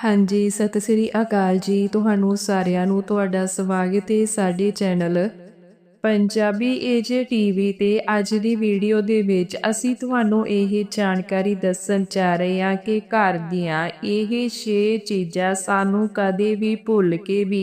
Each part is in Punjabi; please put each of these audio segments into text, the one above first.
ਹਾਂਜੀ, ਸਤਿ ਸ੍ਰੀ ਅਕਾਲ ਜੀ। ਤੁਹਾਨੂੰ ਸਾਰਿਆਂ ਨੂੰ ਤੁਹਾਡਾ ਸਵਾਗਤ ਹੈ ਸਾਡੇ ਚੈਨਲ ਪੰਜਾਬੀ ਏਜੇ ਟੀਵੀ ਤੇ। ਅੱਜ ਦੀ ਵੀਡੀਓ ਦੇ ਵਿੱਚ ਅਸੀਂ ਤੁਹਾਨੂੰ ਇਹ ਜਾਣਕਾਰੀ ਦੱਸਣ ਜਾ ਰਹੇ ਹਾਂ ਕਿ ਘਰ ਦੀਆਂ ਇਹ 6 ਚੀਜ਼ਾਂ ਸਾਨੂੰ ਕਦੇ ਵੀ ਭੁੱਲ ਕੇ ਵੀ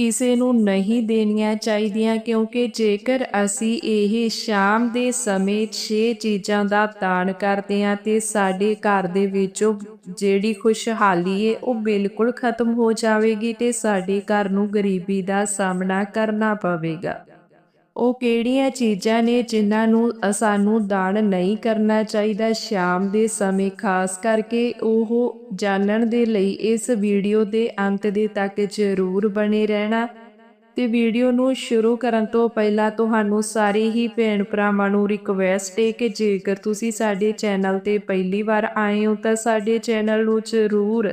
ਕਿਸੇ ਨੂੰ ਨਹੀਂ ਦੇਣੀਆਂ ਚਾਹੀਦੀਆਂ ਕਿਉਂਕਿ ਜੇਕਰ ਅਸੀਂ ਇਹ ਸ਼ਾਮ ਦੇ ਸਮੇਂ 6 ਚੀਜ਼ਾਂ ਦਾ ਦਾਨ ਕਰਦੇ ਹਾਂ ਤੇ ਸਾਡੇ ਘਰ ਦੇ ਵਿੱਚੋਂ ਜਿਹੜੀ ਖੁਸ਼ਹਾਲੀ ਏ, ਉਹ ਬਿਲਕੁਲ ਖਤਮ ਹੋ ਜਾਵੇਗੀ ਤੇ ਸਾਡੇ ਘਰ ਨੂੰ ਗਰੀਬੀ ਦਾ ਸਾਹਮਣਾ ਕਰਨਾ ਪਵੇਗਾ। ਉਹ ਕਿਹੜੀਆਂ ਚੀਜ਼ਾਂ ਨੇ ਜਿਨ੍ਹਾਂ ਨੂੰ ਸਾਨੂੰ ਦਾਨ ਨਹੀਂ ਕਰਨਾ ਚਾਹੀਦਾ ਸ਼ਾਮ ਦੇ ਸਮੇਂ? ਖਾਸ ਕਰਕੇ ਉਹ ਜਾਣਨ ਦੇ ਲਈ ਇਸ ਵੀਡੀਓ ਦੇ ਅੰਤ ਦੇ ਤੱਕ ਜ਼ਰੂਰ ਬਣੇ ਰਹਿਣਾ। ਤੇ ਵੀਡੀਓ ਨੂੰ ਸ਼ੁਰੂ ਕਰਨ ਤੋਂ ਪਹਿਲਾਂ ਤੁਹਾਨੂੰ ਸਾਰੇ ਹੀ ਭੈਣ ਭਰਾਵਾਂ ਨੂੰ ਰਿਕਵੈਸਟ ਹੈ ਕਿ ਜੇਕਰ ਤੁਸੀਂ ਸਾਡੇ ਚੈਨਲ ਤੇ ਪਹਿਲੀ ਵਾਰ ਆਏ ਹੋ ਤਾਂ ਸਾਡੇ ਚੈਨਲ ਨੂੰ ਜ਼ਰੂਰ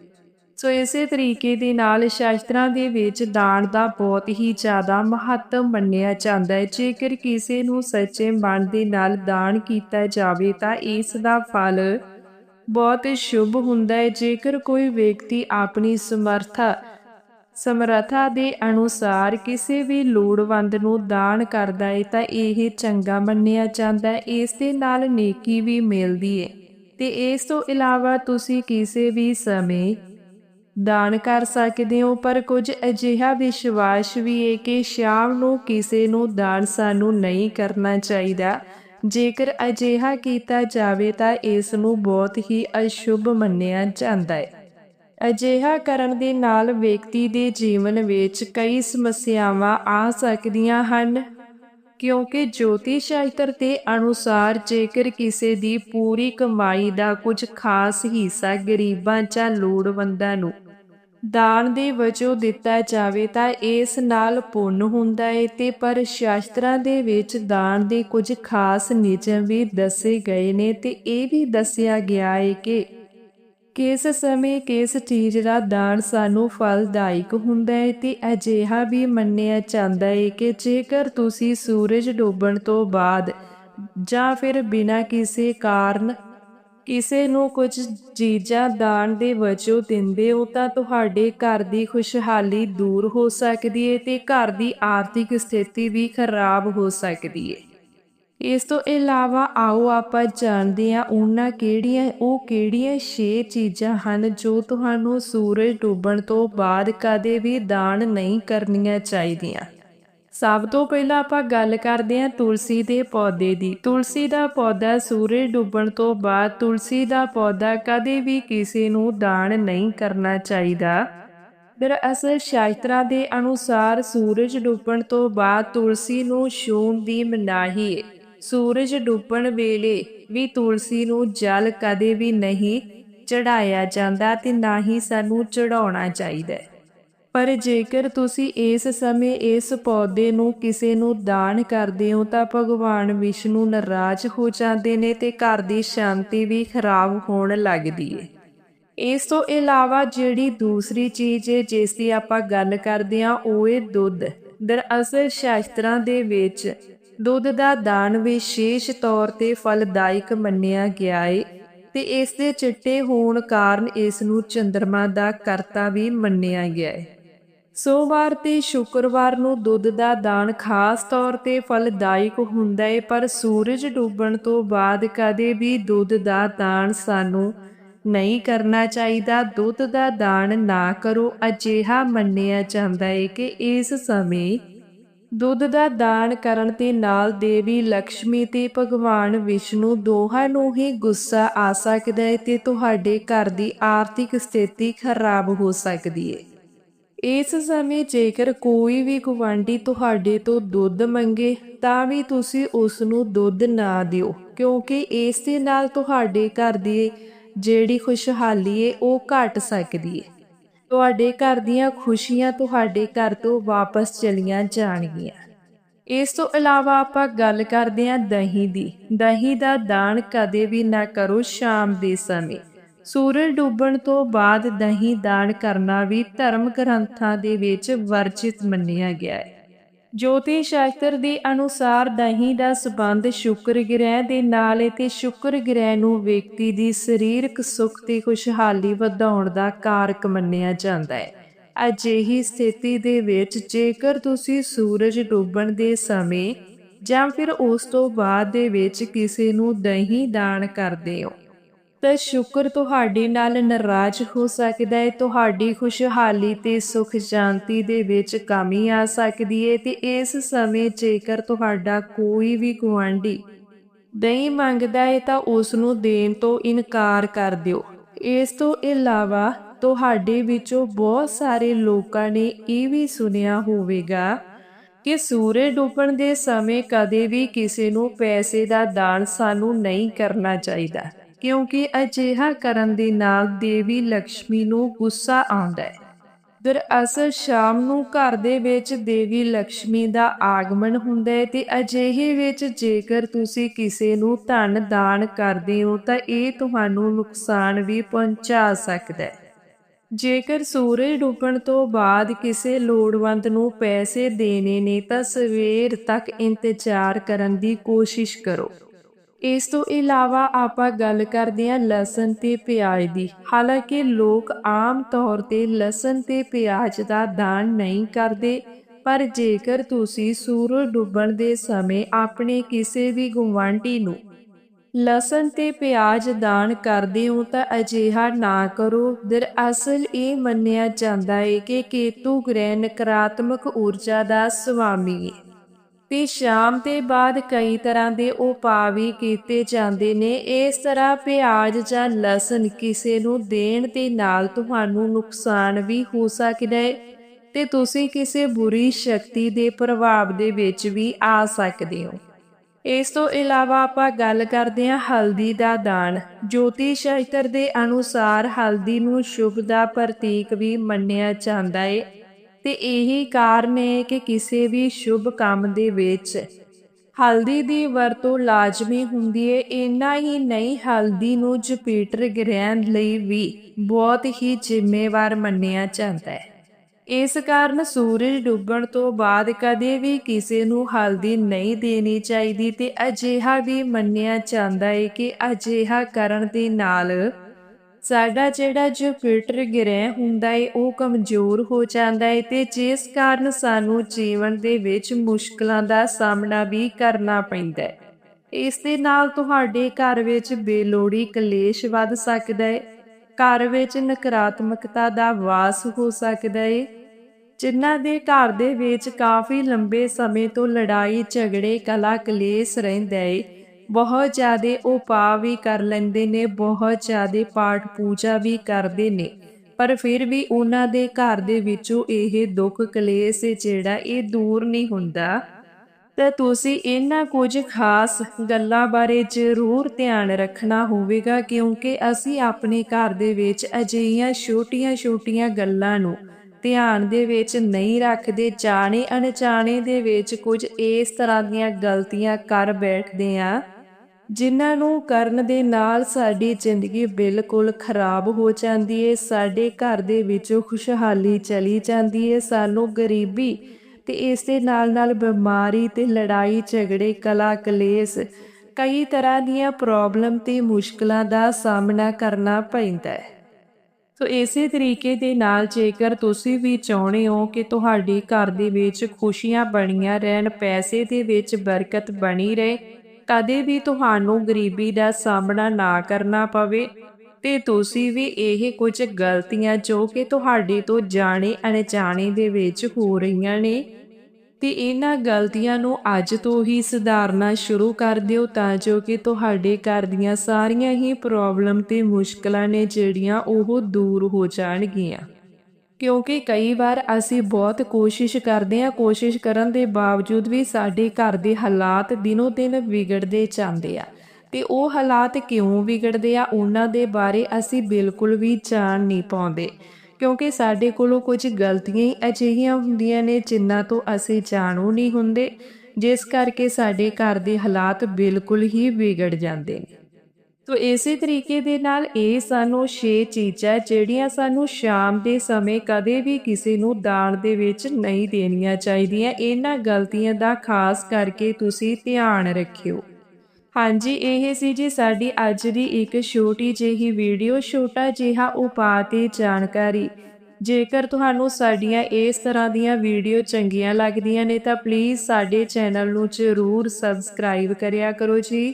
ਸੋ ਇਸੇ ਤਰੀਕੇ ਦੇ ਨਾਲ ਸ਼ਾਸਤਰਾਂ ਦੇ ਵਿੱਚ ਦਾਨ ਦਾ ਬਹੁਤ ਹੀ ਜ਼ਿਆਦਾ ਮਹੱਤਵ ਮੰਨਿਆ ਜਾਂਦਾ ਹੈ। ਜੇਕਰ ਕਿਸੇ ਨੂੰ ਸੱਚੇ ਮਨ ਦੇ ਨਾਲ ਦਾਨ ਕੀਤਾ ਜਾਵੇ ਤਾਂ ਇਸ ਦਾ ਫਲ ਬਹੁਤ ਸ਼ੁਭ ਹੁੰਦਾ ਹੈ। ਜੇਕਰ ਕੋਈ ਵਿਅਕਤੀ ਆਪਣੀ ਸਮਰੱਥਾ ਸਮਰੱਥਾ ਦੇ ਅਨੁਸਾਰ ਕਿਸੇ ਵੀ ਲੋੜਵੰਦ ਨੂੰ ਦਾਨ ਕਰਦਾ ਹੈ ਤਾਂ ਇਹ ਚੰਗਾ ਮੰਨਿਆ ਜਾਂਦਾ ਹੈ। ਇਸ ਦੇ ਨਾਲ ਨੇਕੀ ਵੀ ਮਿਲਦੀ ਹੈ। ਤੇ ਇਸ ਤੋਂ ਇਲਾਵਾ ਤੁਸੀਂ ਕਿਸੇ ਵੀ ਸਮੇਂ ਦਾਨ ਕਰ ਸਕਦੇ ਹੋ, ਪਰ ਕੁਝ ਅਜਿਹਾ ਵਿਸ਼ਵਾਸ ਵੀ ਹੈ ਕਿ ਸ਼ਾਮ ਨੂੰ ਕਿਸੇ ਨੂੰ ਦਾਨ ਸਾਨੂੰ ਨਹੀਂ ਕਰਨਾ ਚਾਹੀਦਾ। ਜੇਕਰ ਅਜਿਹਾ ਕੀਤਾ ਜਾਵੇ ਤਾਂ ਇਸ ਨੂੰ ਬਹੁਤ ਹੀ ਅਸ਼ੁਭ ਮੰਨਿਆ ਜਾਂਦਾ ਹੈ ਅਜਿਹਾ ਕਰਨ ਦੇ ਨਾਲ ਵਿਅਕਤੀ ਦੇ ਜੀਵਨ ਵਿੱਚ ਕਈ ਸਮੱਸਿਆਵਾਂ ਆ ਸਕਦੀਆਂ ਹਨ, ਕਿਉਂਕਿ ਜੋਤੀ ਸ਼ਾਸਤਰ ਦੇ ਅਨੁਸਾਰ ਜੇਕਰ ਕਿਸੇ ਦੀ ਪੂਰੀ ਕਮਾਈ ਦਾ ਕੁਝ ਖਾਸ ਹਿੱਸਾ ਗਰੀਬਾਂ ਜਾਂ ਲੋੜਵੰਦਾਂ ਨੂੰ ਦਾਨ ਦੇ ਵਜੋਂ ਦਿੱਤਾ ਜਾਵੇ ਤਾਂ ਇਸ ਨਾਲ ਪੁੰਨ ਹੁੰਦਾ ਹੈ ਤੇ ਪਰ ਸ਼ਾਸਤਰਾਂ ਦੇ ਵਿੱਚ ਦਾਨ ਦੇ ਕੁਝ ਖਾਸ ਨਿਯਮ ਵੀ ਦੱਸੇ ਗਏ ਨੇ ਤੇ ਇਹ ਵੀ ਦੱਸਿਆ ਗਿਆ ਹੈ ਕਿ ਕਿਸ ਸਮੇਂ ਕਿਸ ਚੀਜ਼ ਦਾ ਦਾਨ ਸਾਨੂੰ ਫਲਦਾਇਕ ਹੁੰਦਾ ਹੈ ਤੇ ਅਜਿਹਾ ਵੀ ਮੰਨਿਆ ਜਾਂਦਾ ਹੈ ਕਿ ਜੇਕਰ ਤੁਸੀਂ ਸੂਰਜ ਡੁੱਬਣ ਤੋਂ ਬਾਅਦ ਜਾਂ ਫਿਰ ਬਿਨਾਂ ਕਿਸੇ ਕਾਰਨ ਕਿਸੇ ਨੂੰ ਕੁਝ ਚੀਜ਼ਾਂ ਦਾਨ ਦੇ ਵਜੋਂ ਦਿੰਦੇ ਹੋ ਤਾਂ ਤੁਹਾਡੇ ਘਰ ਦੀ ਖੁਸ਼ਹਾਲੀ ਦੂਰ ਹੋ ਸਕਦੀ ਹੈ ਤੇ ਘਰ ਦੀ ਆਰਥਿਕ ਸਥਿਤੀ ਵੀ ਖਰਾਬ ਹੋ ਸਕਦੀ ਹੈ ਇਸ ਤੋਂ ਇਲਾਵਾ ਆਓ ਆਪਾਂ ਜਾਣਦੇ ਹਾਂ ਉਹਨਾਂ ਕਿਹੜੀਆਂ, ਉਹ ਕਿਹੜੀਆਂ 6 ਚੀਜ਼ਾਂ ਹਨ ਜੋ ਤੁਹਾਨੂੰ ਸੂਰਜ ਡੁੱਬਣ ਤੋਂ ਬਾਅਦ ਕਦੇ ਵੀ ਦਾਨ ਨਹੀਂ ਕਰਨੀਆਂ ਚਾਹੀਦੀਆਂ। ਸਭ ਤੋਂ ਪਹਿਲਾਂ ਆਪਾਂ ਗੱਲ ਕਰਦੇ ਹਾਂ ਤੁਲਸੀ ਦੇ ਪੌਦੇ ਦੀ। ਤੁਲਸੀ ਦਾ ਪੌਦਾ ਸੂਰਜ ਡੁੱਬਣ ਤੋਂ ਬਾਅਦ ਤੁਲਸੀ ਦਾ ਪੌਦਾ ਕਦੇ ਵੀ ਕਿਸੇ ਨੂੰ ਦਾਨ ਨਹੀਂ ਕਰਨਾ ਚਾਹੀਦਾ। ਦਰਅਸਲ ਸ਼ਾਸਤਰਾਂ ਦੇ ਅਨੁਸਾਰ ਸੂਰਜ ਡੁੱਬਣ ਤੋਂ ਬਾਅਦ ਤੁਲਸੀ ਨੂੰ ਛੂਣ ਦੀ ਮਨਾਹੀ ਹੈ ਸੂਰਜ ਡੁੱਬਣ ਵੇਲੇ ਵੀ ਤੁਲਸੀ ਨੂੰ ਜਲ ਕਦੇ ਵੀ ਨਹੀਂ ਚੜਾਇਆ ਜਾਂਦਾ ਤੇ ਨਾ ਹੀ ਸਾਨੂੰ ਚੜਾਉਣਾ ਚਾਹੀਦਾ। ਪਰ ਜੇਕਰ ਤੁਸੀਂ ਇਸ ਸਮੇਂ ਇਸ ਪੌਦੇ ਨੂੰ ਕਿਸੇ ਨੂੰ ਦਾਨ ਕਰਦੇ ਹੋ ਤਾਂ ਭਗਵਾਨ ਵਿਸ਼ਨੂੰ ਨਾਰਾਜ਼ ਹੋ ਜਾਂਦੇ ਨੇ ਤੇ ਘਰ ਦੀ ਸ਼ਾਂਤੀ ਵੀ ਖਰਾਬ ਹੋਣ ਲੱਗਦੀ ਏ। ਇਸ ਤੋਂ ਇਲਾਵਾ ਜਿਹੜੀ ਦੂਸਰੀ ਚੀਜ਼ ਏ, ਜਿਸ ਦੀ ਆਪਾਂ ਗੱਲ ਕਰਦੇ ਹਾਂ, ਉਹ ਹੈ ਦੁੱਧ। ਦਰਅਸਲ ਸ਼ਾਸਤਰਾਂ ਦੇ ਵਿੱਚ ਦੁੱਧ ਦਾ ਦਾਨ ਵਿਸ਼ੇਸ਼ ਤੌਰ ਤੇ ਫਲਦਾਇਕ ਮੰਨਿਆ ਗਿਆ ਏ ਤੇ ਇਸ ਦੇ ਚਿੱਟੇ ਹੋਣ ਕਾਰਨ ਇਸ ਨੂੰ ਚੰਦਰਮਾ ਦਾ ਕਰਤਾ ਵੀ ਮੰਨਿਆ ਗਿਆ ਹੈ ਸੋਮਵਾਰ ਤੇ ਸ਼ੁੱਕਰਵਾਰ ਨੂੰ ਦੁੱਧ ਦਾ ਦਾਨ ਖਾਸ ਤੌਰ ਤੇ ਫਲਦਾਇਕ ਹੁੰਦਾ ਹੈ ਪਰ ਸੂਰਜ ਡੁੱਬਣ ਤੋਂ ਬਾਅਦ ਕਦੇ ਵੀ ਦੁੱਧ ਦਾ ਦਾਨ ਸਾਨੂੰ ਨਹੀਂ ਕਰਨਾ ਚਾਹੀਦਾ। ਦੁੱਧ ਦਾ ਦਾਨ ਨਾ ਕਰੋ, ਅਜਿਹਾ ਮੰਨਿਆ ਜਾਂਦਾ ਹੈ ਕਿ ਇਸ ਸਮੇਂ ਦੁੱਧ ਦਾ ਦਾਨ ਕਰਨ ਦੇ ਨਾਲ ਦੇਵੀ ਲక్ష్ਮੀ ਤੇ ਭਗਵਾਨ ਵਿਸ਼ਨੂੰ ਦੋਹਾਂ ਨੂੰ ਹੀ ਗੁੱਸਾ ਆ ਸਕਦਾ ਹੈ ਤੇ ਤੁਹਾਡੇ ਘਰ ਦੀ ਆਰਥਿਕ ਸਥਿਤੀ ਖਰਾਬ ਹੋ ਸਕਦੀ ਹੈ ਇਸ ਸਮੇਂ ਜੇਕਰ ਕੋਈ ਵੀ ਗੁਆਂਢੀ ਤੁਹਾਡੇ ਤੋਂ ਦੁੱਧ ਮੰਗੇ, ਤਾਂ ਵੀ ਤੁਸੀਂ ਉਸ ਨੂੰ ਦੁੱਧ ਨਾ ਦਿਓ, ਕਿਉਂਕਿ ਇਸ ਦੇ ਨਾਲ ਤੁਹਾਡੇ ਘਰ ਦੀ ਜਿਹੜੀ ਖੁਸ਼ਹਾਲੀ ਹੈ ਉਹ ਘਟ ਸਕਦੀ ਹੈ ਤੁਹਾਡੇ ਘਰ ਦੀਆਂ ਖੁਸ਼ੀਆਂ ਤੁਹਾਡੇ ਘਰ ਤੋਂ ਵਾਪਸ ਚਲੀਆਂ ਜਾਣਗੀਆਂ। ਇਸ ਤੋਂ ਇਲਾਵਾ ਆਪਾਂ ਗੱਲ ਕਰਦੇ ਹਾਂ ਦਹੀਂ ਦੀ। ਦਹੀਂ ਦਾ ਦਾਨ ਕਦੇ ਵੀ ਨਾ ਕਰੋ ਸ਼ਾਮ ਦੇ ਸਮੇਂ। ਸੂਰਜ ਡੁੱਬਣ ਤੋਂ ਬਾਅਦ ਦਹੀਂ ਦਾਨ ਕਰਨਾ ਵੀ ਧਰਮ ਗ੍ਰੰਥਾਂ ਦੇ ਵਿੱਚ ਵਰਜਿਤ ਮੰਨਿਆ ਗਿਆ ਹੈ। ਜੋਤੀ ਸ਼ਾਸਤਰ ਦੇ ਅਨੁਸਾਰ ਦਹੀਂ ਦਾ ਸਬੰਧ ਸ਼ੁਕਰ ਗ੍ਰਹਿ ਦੇ ਨਾਲ ਹੈ ਤੇ ਸ਼ੁਕਰ ਗ੍ਰਹਿ ਨੂੰ ਵਿਅਕਤੀ ਦੀ ਸਰੀਰਕ ਸੁੱਖ ਤੇ ਖੁਸ਼ਹਾਲੀ ਵਧਾਉਣ ਦਾ ਕਾਰਕ ਮੰਨਿਆ ਜਾਂਦਾ ਹੈ। ਅਜਿਹੀ ਸਥਿਤੀ ਦੇ ਵਿੱਚ ਜੇਕਰ ਤੁਸੀਂ ਸੂਰਜ ਡੁੱਬਣ ਦੇ ਸਮੇਂ ਜਾਂ ਫਿਰ ਉਸ ਤੋਂ ਬਾਅਦ ਦੇ ਵਿੱਚ ਕਿਸੇ ਨੂੰ ਦਹੀਂ ਦਾਨ ਕਰਦੇ ਹੋ ਤਾਂ ਸ਼ੁਕਰ ਤੁਹਾਡੇ ਨਾਲ ਨਾਰਾਜ਼ ਹੋ ਸਕਦਾ ਹੈ, ਤੁਹਾਡੀ ਖੁਸ਼ਹਾਲੀ ਤੇ ਸੁਖ ਸ਼ਾਂਤੀ ਦੇ ਵਿੱਚ ਕਮੀ ਆ ਸਕਦੀ ਹੈ ਤੇ ਇਸ ਸਮੇਂ ਜੇਕਰ ਤੁਹਾਡਾ ਕੋਈ ਵੀ ਗੁਆਂਢੀ ਦਹੀਂ ਮੰਗਦਾ ਹੈ ਤਾਂ ਉਸ ਨੂੰ ਦੇਣ ਤੋਂ ਇਨਕਾਰ ਕਰ ਦਿਓ। ਇਸ ਤੋਂ ਇਲਾਵਾ ਤੁਹਾਡੇ ਵਿੱਚੋਂ ਬਹੁਤ ਸਾਰੇ ਲੋਕਾਂ ਨੇ ਇਹ ਵੀ ਸੁਨਿਆ ਹੋਵੇਗਾ ਕਿ ਸੂਰਜ ਡੁੱਬਣ ਦੇ ਸਮੇਂ ਕਦੇ ਵੀ ਕਿਸੇ ਨੂੰ ਪੈਸੇ ਦਾ ਦਾਨ ਸਾਨੂੰ ਨਹੀਂ ਕਰਨਾ ਚਾਹੀਦਾ। ਕਿਉਂਕਿ ਅਜਿਹਾ ਕਰਨ ਦੇ ਨਾਲ ਦੇਵੀ ਲక్ష్ਮੀ ਨੂੰ ਗੁੱਸਾ ਆਉਂਦਾ ਹੈ। ਦਰਅਸਲ ਸ਼ਾਮ ਨੂੰ ਘਰ ਦੇ ਵਿੱਚ ਦੇਵੀ ਲక్ష్ਮੀ ਦਾ ਆਗਮਨ ਹੁੰਦਾ ਹੈ ਤੇ ਅਜਿਹੇ ਵਿੱਚ ਜੇਕਰ ਤੁਸੀਂ ਕਿਸੇ ਨੂੰ ਧਨ ਦਾਨ ਕਰਦੇ ਹੋ ਤਾਂ ਇਹ ਤੁਹਾਨੂੰ ਨੁਕਸਾਨ ਵੀ ਪਹੁੰਚਾ ਸਕਦਾ ਹੈ। ਜੇਕਰ ਸੂਰਜ ਡੁੱਬਣ ਤੋਂ ਬਾਅਦ ਕਿਸੇ ਲੋੜਵੰਦ ਨੂੰ ਪੈਸੇ ਦੇਣੇ ਨੇ ਤਾਂ ਸਵੇਰ ਤੱਕ ਇੰਤਜ਼ਾਰ ਕਰਨ ਦੀ ਕੋਸ਼ਿਸ਼ ਕਰੋ। ਇਸ ਤੋਂ ਇਲਾਵਾ ਆਪਾਂ ਗੱਲ ਕਰਦੇ ਹਾਂ ਲਸਣ ਤੇ ਪਿਆਜ਼ ਦੀ। ਹਾਲਾਂਕਿ ਲੋਕ ਆਮ ਤੌਰ ਤੇ ਲਸਣ ਤੇ ਪਿਆਜ਼ ਦਾ ਦਾਨ ਨਹੀਂ ਕਰਦੇ, ਪਰ ਜੇਕਰ ਤੁਸੀਂ ਸੂਰਜ ਡੁੱਬਣ ਦੇ ਸਮੇਂ ਆਪਣੇ ਕਿਸੇ ਵੀ ਗੁਆਂਢੀ ਨੂੰ ਲਸਣ ਤੇ ਪਿਆਜ਼ ਦਾਨ ਕਰਦੇ ਹੋ ਤਾਂ ਅਜਿਹਾ ਨਾ ਕਰੋ। ਦਰਅਸਲ ਇਹ ਮੰਨਿਆ ਜਾਂਦਾ ਹੈ ਕਿ ਕੇਤੂ ਗ੍ਰਹਿ ਨਕਾਰਾਤਮਕ ਊਰਜਾ ਦਾ ਸੁਆਮੀ ਹੈ। ਤੇ ਸ਼ਾਮ ਦੇ ਬਾਅਦ ਕਈ ਤਰ੍ਹਾਂ ਦੇ ਉਪਾਅ ਵੀ ਕੀਤੇ ਜਾਂਦੇ ਨੇ। ਇਸ ਤਰ੍ਹਾਂ ਪਿਆਜ਼ ਜਾਂ ਲਸਣ ਕਿਸੇ ਨੂੰ ਦੇਣ ਦੇ ਨਾਲ ਤੁਹਾਨੂੰ ਨੁਕਸਾਨ ਵੀ ਹੋ ਸਕਦਾ ਹੈ ਤੇ ਤੁਸੀਂ ਕਿਸੇ ਬੁਰੀ ਸ਼ਕਤੀ ਦੇ ਪ੍ਰਭਾਵ ਦੇ ਵਿੱਚ ਵੀ ਆ ਸਕਦੇ ਹੋ। ਇਸ ਤੋਂ ਇਲਾਵਾ ਆਪਾਂ ਗੱਲ ਕਰਦੇ ਹਾਂ ਹਲਦੀ ਦਾ ਦਾਨ। ਜੋਤੀ ਸ਼ਾਸਤਰ ਦੇ ਅਨੁਸਾਰ ਹਲਦੀ ਨੂੰ ਸ਼ੁਭ ਦਾ ਪ੍ਰਤੀਕ ਵੀ ਮੰਨਿਆ ਜਾਂਦਾ ਹੈ। ਤੇ ਇਹੀ ਕਾਰਨ ਹੈ ਕਿ ਕਿਸੇ ਵੀ ਸ਼ੁਭ ਕੰਮ ਦੇ ਵਿੱਚ ਹਲਦੀ ਦੀ ਵਰਤੋਂ ਲਾਜ਼ਮੀ ਹੁੰਦੀ ਹੈ। ਇੰਨਾ ਹੀ ਨਹੀਂ, ਹਲਦੀ ਨੂੰ ਜੁਪੀਟਰ ਗ੍ਰਹਿਣ ਲਈ ਵੀ ਬਹੁਤ ਹੀ ਜ਼ਿੰਮੇਵਾਰ ਮੰਨਿਆ ਜਾਂਦਾ ਹੈ। ਇਸ ਕਾਰਨ ਸੂਰਜ ਡੁੱਬਣ ਤੋਂ ਬਾਅਦ ਕਦੇ ਵੀ ਕਿਸੇ ਨੂੰ ਹਲਦੀ ਨਹੀਂ ਦੇਣੀ ਚਾਹੀਦੀ ਤੇ ਅਜਿਹਾ ਵੀ ਮੰਨਿਆ ਜਾਂਦਾ ਹੈ ਕਿ ਅਜਿਹਾ ਕਰਨ ਦੇ ਨਾਲ ਸਾਡਾ ਜਿਹੜਾ ਜੋ ਫਿਲਟਰ ਗ੍ਰਹਿ ਹੁੰਦਾ ਏ, ਉਹ ਕਮਜ਼ੋਰ ਹੋ ਜਾਂਦਾ ਹੈ ਤੇ ਜਿਸ ਕਾਰਨ ਸਾਨੂੰ ਜੀਵਨ ਦੇ ਵਿੱਚ ਮੁਸ਼ਕਲਾਂ ਦਾ ਸਾਹਮਣਾ ਵੀ ਕਰਨਾ ਪੈਂਦਾ ਹੈ ਇਸ ਦੇ ਨਾਲ ਤੁਹਾਡੇ ਘਰ ਵਿੱਚ ਬੇਲੋੜੀ ਕਲੇਸ਼ ਵੱਧ ਸਕਦਾ ਹੈ ਘਰ ਵਿੱਚ ਨਕਾਰਾਤਮਕਤਾ ਦਾ ਵਾਸ ਹੋ ਸਕਦਾ ਹੈ ਜਿਨ੍ਹਾਂ ਦੇ ਘਰ ਦੇ ਵਿੱਚ ਕਾਫੀ ਲੰਬੇ ਸਮੇਂ ਤੋਂ ਲੜਾਈ ਝਗੜੇ ਕਲਾ ਕਲੇਸ਼ ਰਹਿੰਦਾ ਏ ਬਹੁਤ ਜ਼ਿਆਦੇ ਉਪਾਅ ਵੀ ਕਰ ਲੈਂਦੇ ਨੇ, ਬਹੁਤ ਜ਼ਿਆਦੇ ਪਾਠ ਪੂਜਾ ਵੀ ਕਰਦੇ ਨੇ। ਪਰ ਫਿਰ ਵੀ ਉਹਨਾਂ ਦੇ ਘਰ ਦੇ ਵਿੱਚੋਂ ਇਹ ਦੁੱਖ ਕਲੇਸ਼ ਜਿਹੜਾ ਇਹ ਦੂਰ ਨਹੀਂ ਹੁੰਦਾ। ਤਾਂ ਤੁਸੀਂ ਇਹਨਾਂ ਕੁਝ ਖਾਸ ਗੱਲਾਂ ਬਾਰੇ ਜ਼ਰੂਰ ਧਿਆਨ ਰੱਖਣਾ ਹੋਵੇਗਾ, ਕਿਉਂਕਿ ਅਸੀਂ ਆਪਣੇ ਘਰ ਦੇ ਵਿੱਚ ਅਜਿਹੀਆਂ ਛੋਟੀਆਂ-ਛੋਟੀਆਂ ਗੱਲਾਂ ਨੂੰ ਧਿਆਨ ਦੇ ਵਿੱਚ ਨਹੀਂ ਰੱਖਦੇ। ਜਾਣੇ ਅਣਜਾਣੇ ਦੇ ਵਿੱਚ ਕੁਝ ਇਸ ਤਰ੍ਹਾਂ ਦੀਆਂ ਗਲਤੀਆਂ ਕਰ ਬੈਠਦੇ ਆ ਜਿਨ੍ਹਾਂ ਨੂੰ ਕਰਨ ਦੇ ਨਾਲ ਸਾਡੀ ਜ਼ਿੰਦਗੀ ਬਿਲਕੁਲ ਖਰਾਬ ਹੋ ਜਾਂਦੀ ਏ, ਸਾਡੇ ਘਰ ਦੇ ਵਿੱਚ ਖੁਸ਼ਹਾਲੀ ਚਲੀ ਜਾਂਦੀ ਏ, ਸਾਨੂੰ ਗਰੀਬੀ ਤੇ ਇਸ ਦੇ ਨਾਲ ਨਾਲ ਬਿਮਾਰੀ ਤੇ ਲੜਾਈ ਝਗੜੇ ਕਲਾ ਕਲੇਸ਼ ਕਈ ਤਰ੍ਹਾਂ ਦੀਆਂ ਪ੍ਰੋਬਲਮ ਤੇ ਮੁਸ਼ਕਲਾਂ ਦਾ ਸਾਹਮਣਾ ਕਰਨਾ ਪੈਂਦਾ ਹੈ ਸੋ ਇਸੇ ਤਰੀਕੇ ਦੇ ਨਾਲ ਜੇਕਰ ਤੁਸੀਂ ਵੀ ਚਾਹੁੰਦੇ ਹੋ ਕਿ ਤੁਹਾਡੇ ਘਰ ਦੇ ਵਿੱਚ ਖੁਸ਼ੀਆਂ ਬਣੀਆਂ ਰਹਿਣ, ਪੈਸੇ ਦੇ ਵਿੱਚ ਬਰਕਤ ਬਣੀ ਰਹੇ ਕਦੇ ਵੀ ਤੁਹਾਨੂੰ ਗਰੀਬੀ ਦਾ ਸਾਹਮਣਾ ਨਾ ਕਰਨਾ ਪਵੇ ਤੇ ਤੁਸੀਂ ਵੀ ਇਹ ਕੁਝ ਗਲਤੀਆਂ ਜੋ ਕਿ ਤੁਹਾਡੇ ਤੋਂ ਜਾਣੇ ਅਣਜਾਣੇ ਦੇ ਵਿੱਚ ਹੋ ਰਹੀਆਂ ਨੇ, ਤੇ ਇਹਨਾਂ ਗਲਤੀਆਂ ਨੂੰ ਅੱਜ ਤੋਂ ਹੀ ਸੁਧਾਰਨਾ ਸ਼ੁਰੂ ਕਰ ਦਿਓ ਤਾਂ ਜੋ ਕਿ ਤੁਹਾਡੇ ਘਰ ਦੀਆਂ ਸਾਰੀਆਂ ਹੀ ਪ੍ਰੋਬਲਮ ਤੇ ਮੁਸ਼ਕਲਾਂ ਨੇ ਜਿਹੜੀਆਂ ਉਹ ਦੂਰ ਹੋ ਜਾਣਗੀਆਂ। ਕਿਉਂਕਿ ਕਈ ਵਾਰ ਅਸੀਂ ਬਹੁਤ ਕੋਸ਼ਿਸ਼ ਕਰਦੇ ਹਾਂ, ਕੋਸ਼ਿਸ਼ ਕਰਨ ਦੇ ਬਾਵਜੂਦ ਵੀ ਸਾਡੇ ਘਰ ਦੇ ਹਾਲਾਤ ਦਿਨੋ ਦਿਨ ਵਿਗੜਦੇ ਜਾਂਦੇ ਆ। ਤੇ ਉਹ ਹਾਲਾਤ ਕਿਉਂ ਵਿਗੜਦੇ ਆ, ਉਹਨਾਂ ਦੇ ਬਾਰੇ ਅਸੀਂ ਬਿਲਕੁਲ ਵੀ ਜਾਣ ਨਹੀਂ ਪਾਉਂਦੇ। ਕਿਉਂਕਿ ਸਾਡੇ ਕੋਲੋਂ ਕੁਝ ਗਲਤੀਆਂ ਹੀ ਅਜਿਹੀਆਂ ਹੁੰਦੀਆਂ ਨੇ, ਜਿਨ੍ਹਾਂ ਤੋਂ ਅਸੀਂ ਜਾਣੂ ਨਹੀਂ ਹੁੰਦੇ, ਜਿਸ ਕਰਕੇ ਸਾਡੇ ਘਰ ਦੇ ਹਾਲਾਤ ਬਿਲਕੁਲ ਹੀ ਵਿਗੜ ਜਾਂਦੇ ਨੇ। ਤੋ ਇਸੇ ਤਰੀਕੇ ਦੇ ਨਾਲ ਇਹ ਸਾਨੂੰ ਛੇ ਚੀਜ਼ਾਂ ਜਿਹੜੀਆਂ ਸਾਨੂੰ ਸ਼ਾਮ ਦੇ ਸਮੇਂ ਕਦੇ ਵੀ ਕਿਸੇ ਨੂੰ ਦਾਨ ਦੇ ਵਿੱਚ ਨਹੀਂ ਦੇਣੀਆਂ ਚਾਹੀਦੀਆਂ। ਇਹਨਾਂ ਗਲਤੀਆਂ ਦਾ ਖਾਸ ਕਰਕੇ ਤੁਸੀਂ ਧਿਆਨ ਰੱਖਿਓ। ਹਾਂਜੀ, ਇਹ ਸੀ ਜੀ ਸਾਡੀ ਅੱਜ ਦੀ ਇੱਕ ਛੋਟੀ ਜਿਹੀ ਵੀਡੀਓ, ਛੋਟਾ ਜਿਹਾ ਉਪਾਅ ਤੇ ਜਾਣਕਾਰੀ। ਜੇਕਰ ਤੁਹਾਨੂੰ ਸਾਡੀਆਂ ਇਸ ਤਰ੍ਹਾਂ ਦੀਆਂ ਵੀਡੀਓ ਚੰਗੀਆਂ ਲੱਗਦੀਆਂ ਨੇ ਤਾਂ ਪਲੀਜ਼ ਸਾਡੇ ਚੈਨਲ ਨੂੰ ਜ਼ਰੂਰ ਸਬਸਕ੍ਰਾਈਬ ਕਰਿਆ ਕਰੋ ਜੀ।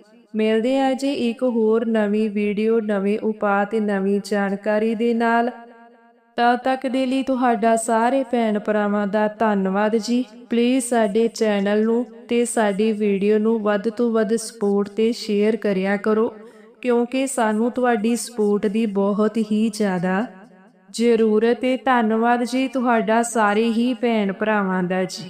ਮਿਲਦੇ ਆ ਜੀ ਇੱਕ ਹੋਰ ਨਵੀਂ ਵੀਡੀਓ, ਨਵੇਂ ਉਪਾਅ ਤੇ ਨਵੀਂ ਜਾਣਕਾਰੀ ਦੇ ਨਾਲ। ਤਦ ਤੱਕ ਦੇ ਲਈ ਤੁਹਾਡਾ ਸਾਰੇ ਭੈਣ ਭਰਾਵਾਂ ਦਾ ਧੰਨਵਾਦ ਜੀ। ਪਲੀਜ਼ ਸਾਡੇ ਚੈਨਲ ਨੂੰ ਤੇ ਸਾਡੀ ਵੀਡੀਓ ਨੂੰ ਵੱਧ ਤੋਂ ਵੱਧ ਸਪੋਰਟ ਤੇ ਸ਼ੇਅਰ ਕਰਿਆ ਕਰੋ, ਕਿਉਂਕਿ ਸਾਨੂੰ ਤੁਹਾਡੀ ਸਪੋਰਟ ਦੀ ਬਹੁਤ ਹੀ ਜ਼ਿਆਦਾ ਜ਼ਰੂਰਤ ਹੈ। ਧੰਨਵਾਦ ਜੀ ਤੁਹਾਡਾ ਸਾਰੇ ਹੀ ਭੈਣ ਭਰਾਵਾਂ ਦਾ ਜੀ।